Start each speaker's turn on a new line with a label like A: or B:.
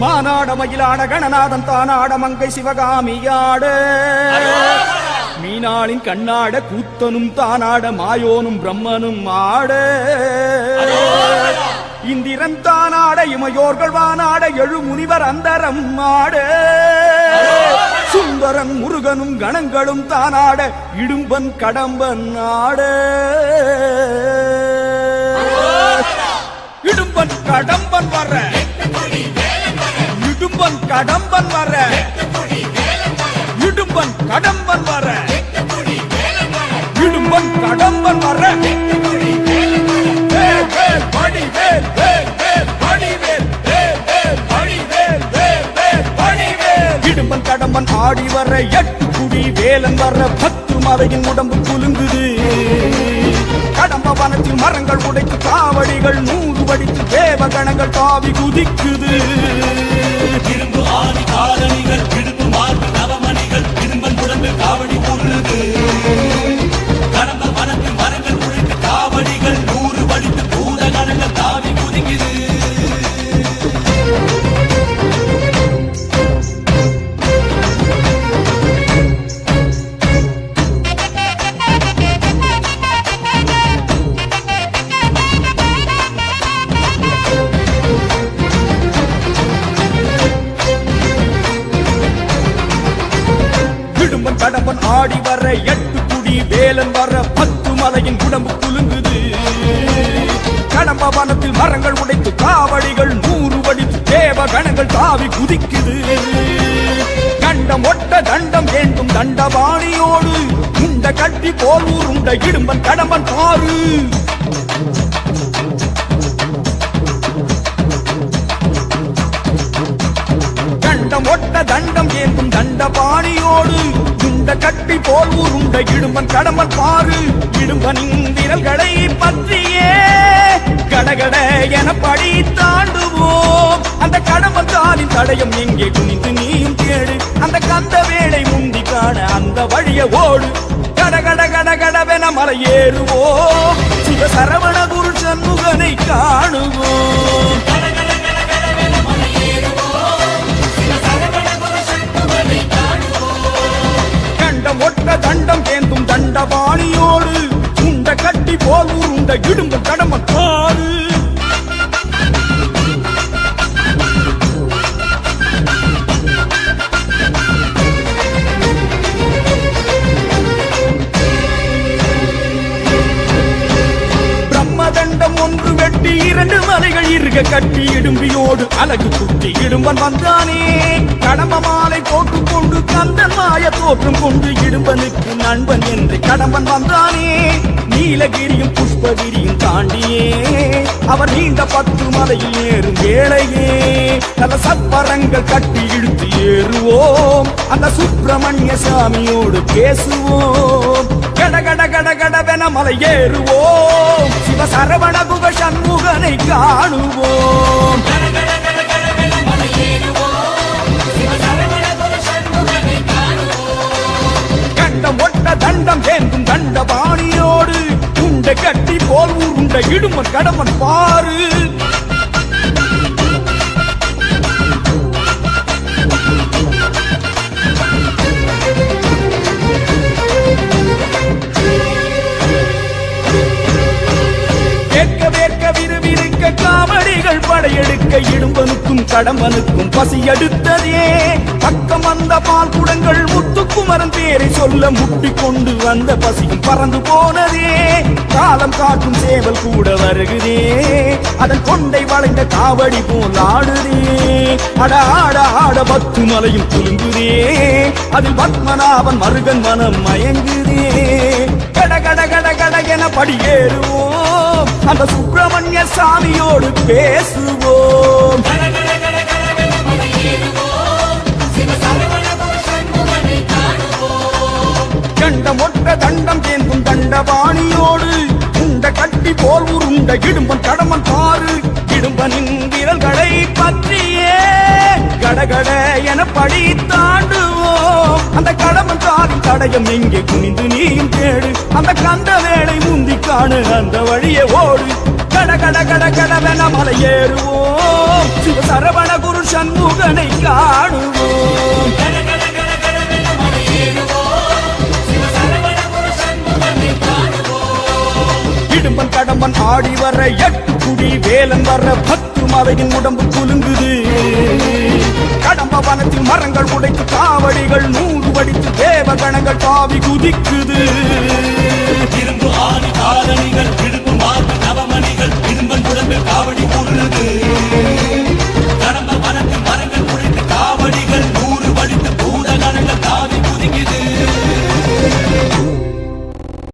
A: மாநாட மயிலாட கணநாதன் தானாட மங்கை சிவகாமியாட. மீனாளின் கண்ணாட கூத்தனும் தானாட மாயோனும் பிரம்மனும் ஆட. இந்திரன் தானாட இமையோர்கள் வானாட எழு முனிவர் அந்தரம் ஆட. சுந்தரன் முருகனும் கணங்களும் தானாட இடும்பன் கடம்பன் ஆட. இடும்பன் கடம்பன் வர இடும்பன் கடம்பன் வர இடும்பன் கடம்பன் வர இடும்பன் கடம்பன் வர வடிவேல், இடும்பன் கடம்பன் ஆடி வர எட்டு குடி வேலன் வர பத்து மலையின் உடம்பு குலுங்குது. கடம்ப மரங்கள் உடைத்து காவடிகள் நூறு வடித்து தேவகணங்கள் தாவி குதிக்குது.
B: இரும்பு ஆதி
A: காலனிகள் எட்டு குடி வேலன் வர பத்து மலையின் உடம்பு குலுங்குது. கடம்ப வனத்தில் மரங்கள் உடைத்து காவடிகள் நூறு வடித்து தேவகணங்கள் தாவி குதிக்குது. கண்டம் ஒட்ட தண்டம் வேண்டும் தண்டபாணியோடு. உண்ட கட்டி போல் உருண்ட இடும்பன் கடம்பன் பாரு கண்டம் ஒட்ட தண்டம் ஏந்தும் தண்டபாணியோடு. இந்த கட்டி போல் உருண்ட இடும்பன் கடம்பன் பாரு இடும்பனின் விரல்களை பற்றியே கடகட என படி தாண்டுவோம். அந்த கடம்பன் தாலின் தடயம் எங்கே குனிந்து நீயும் கேடு. அந்த கந்த வேலை முந்தி காண அந்த வழிய ஓடு. கடகட கடகடவென மலை ஏறுவோம் சிவ சரவண குரு சண்முகனை காணுவோம். போல் இடும்பு கடம பாரு. பிரம்மதண்டம் ஒன்று வெட்டி இரண்டு மலைகள் இருக கட்டி இடும்பியோடு அழகு குட்டி இடும்பன் வந்தானே. கடம்ப மாலை போட்டுக் கொண்டு கந்தன் மாய தோற்றம் கொண்டு இடும்பனுக்கு நண்பன் என்று கடம்பன் வந்தானே. நீலகிரியும் புஷ்பகிரியும் தாண்டியே. அவர் நீண்ட பத்து மலையில் ஏறும் வேளையே. நல்ல சப்பரங்கள் கட்டி இழுத்து ஏறுவோம். அந்த சுப்பிரமணிய சாமியோடு பேசுவோம். கடகட கடகடவென மலை ஏறுவோம். சிவ சரவண குக சண்முகனை காணுவோம். கண்டம் ஒட்ட தண்டம் என் போல் இடுமன் கடமன் பாரு. இடும்பனுக்கும் கடம்பனுக்கும் பசி எடுத்ததே. பக்கம் வந்த பால் குடங்கள் முத்துக்குமரன் பேரை சொல்ல முட்டி கொண்டு வந்த பசியும் பறந்து போனதே. காலம் காட்டும் சேவல் கூட வருகுதே. அதன் கொண்டை வளைந்த காவடி போல் ஆடுதே. அட ஆட ஆட பத்து மலையும் துலுங்குதே அதில் பத்மநாபன் மருகன் மனம் மயங்குதே. கட கட கட கட என படியேறுவோம் அந்த சுப்பிரமணிய சாமியோடு பேசுவோம். கண்டம் ஒட்ட தண்டம் தேந்தும் தண்டபாணியோடு உண்ட கட்டி போல் உருண்ட இடும்பன் கடமன் பாரு இடும்பனின் விரல்களை பற்றியே கடகட என படி தாண்டுவோம். அந்த கடமன் தாரின் தடயம் எங்கே குனிந்து நீயும் கேடு அந்த கந்த வேலை முந்தி நானு அந்த வழியே ஓடு. கட கட கட கடவென மலை ஏறுவோம். சரவண குரு முகனை காணுவோம். இடும்பன் கடம்பன் ஆடி வர எட்டு குடி வேலன் வர பத்து மலையின் உடம்பு குலுங்குது. கடம்ப வனத்தில் மரங்கள் உடைத்து காவடிகள் நூறு வடித்து தேவகணங்கள் பாவி குதிக்குது.
B: இரும்பு